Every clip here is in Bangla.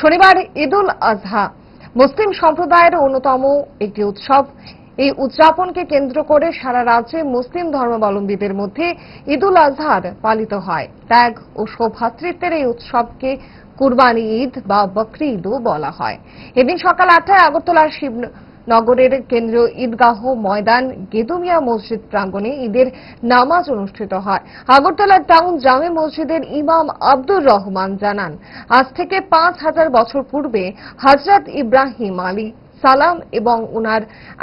শনিবার ঈদুল আজহা। মুসলিম সম্প্রদায়ের অন্যতম একটি উৎসব। এই উদযাপনকে কেন্দ্র করে সারা রাজ্যে মুসলিম ধর্মাবলম্বীদের মধ্যে ঈদুল আজহার পালিত হয়। ত্যাগ ও শোভাতৃত্বের এই উৎসবকে কুরবানি ঈদ বা বকরি ঈদও বলা হয়। এদিন সকাল আটটায় আগরতলার শিবনগরের কেন্দ্র ঈদগাহ ময়দান গেদুমিয়া মসজিদ প্রাঙ্গণে ঈদের নামাজ অনুষ্ঠিত হয়। আগরতলার টাউন জামে মসজিদের ইমাম আব্দুর রহমান জানান, আজ থেকে পাঁচ হাজার বছর পূর্বে হজরত ইব্রাহিম আলী সালাম এবং উনার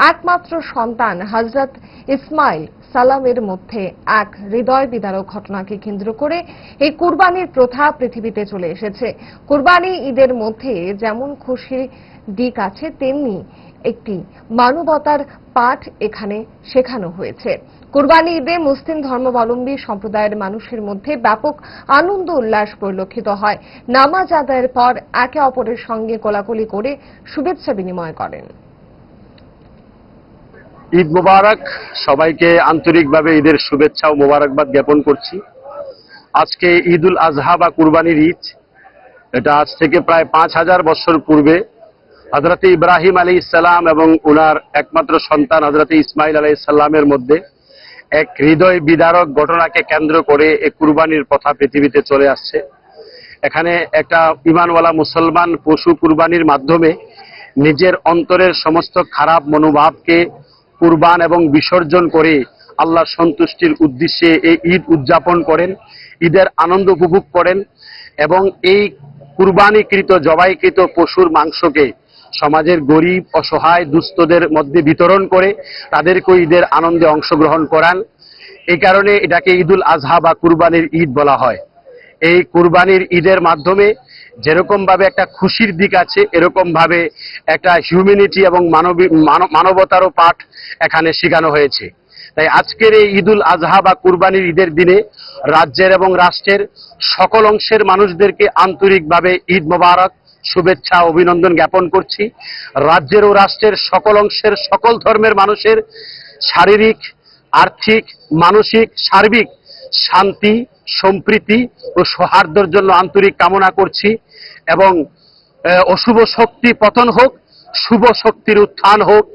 একমাত্র সন্তান হজরত ইসমাইল সালামের মধ্যে এক হৃদয় বিদারক ঘটনাকে কেন্দ্র করে এই কুরবানির প্রথা পৃথিবীতে চলে এসেছে। কুরবানি ঈদের মধ্যে যেমন খুশির দিক আছে, তেমনি একটি মানবতার পাঠ এখানে শেখানো হয়েছে। কুরবানি ঈদে মুসলিম ধর্মাবলম্বী সম্প্রদায়ের মানুষের মধ্যে ব্যাপক আনন্দ উল্লাস পরিলক্ষিত হয়। নামাজ আদায়ের পর একে অপরের সঙ্গে কোলাকুলি করে শুভেচ্ছা বিনিময় করেন। ঈদ মোবারক। সবাইকে আন্তরিকভাবে ঈদের শুভেচ্ছা ও মোবারকবাদ জ্ঞাপন করছি। আজকে ঈদুল আজহা বা কুরবানির ঈদ। এটা আজ থেকে প্রায় পাঁচ হাজার বছর পূর্বে হজরতে ইব্রাহিম আলী ইসলাম এবং উনার একমাত্র সন্তান হজরতে ইসমাইল আলী ইসলামের মধ্যে এক হৃদয় বিদারক ঘটনাকে কেন্দ্র করে এই কুরবানির প্রথা পৃথিবীতে চলে আসছে। এখানে একটা ইমানওয়ালা মুসলমান পশু কুরবানির মাধ্যমে নিজের অন্তরের সমস্ত খারাপ মনোভাবকে কুরবান এবং বিসর্জন করে আল্লাহ সন্তুষ্টির উদ্দেশ্যে এই ঈদ উদযাপন করেন, ঈদের আনন্দ উপভোগ করেন এবং এই কুরবানিকৃত, জবাইকৃত পশুর মাংসকে সমাজের গরিব, অসহায়, দুস্থদের মধ্যে বিতরণ করে তাদেরকে ঈদের আনন্দে অংশগ্রহণ করান। এই কারণে এটাকে ঈদুল আজহা বা কুরবানির ঈদ বলা হয়। এই কুরবানির ঈদের মাধ্যমে যেরকম ভাবে একটা খুশির দিক আছে এরকম ভাবে একটা হিউম্যানিটি এবং মানবী মানব- মানবতারও পাঠ এখানে শেখানো হয়েছে। তাই আজকের এই ঈদুল আজহা বা কুরবানির ঈদের দিনে রাজ্যের এবং রাষ্ট্রের সকল অংশের মানুষদেরকে আন্তরিকভাবে ঈদ মোবারক শুভেচ্ছা, অভিনন্দন জ্ঞাপন করছি। রাজ্যের ও রাষ্ট্রের সকল অংশের সকল ধর্মের মানুষের শারীরিক, আর্থিক, মানসিক, সার্বিক শান্তি, সম্প্রীতি ও সৌহার্দ্যর জন্য আন্তরিক কামনা করছি এবং অশুভ শক্তি পতন হোক, শুভ শক্তির উত্থান হোক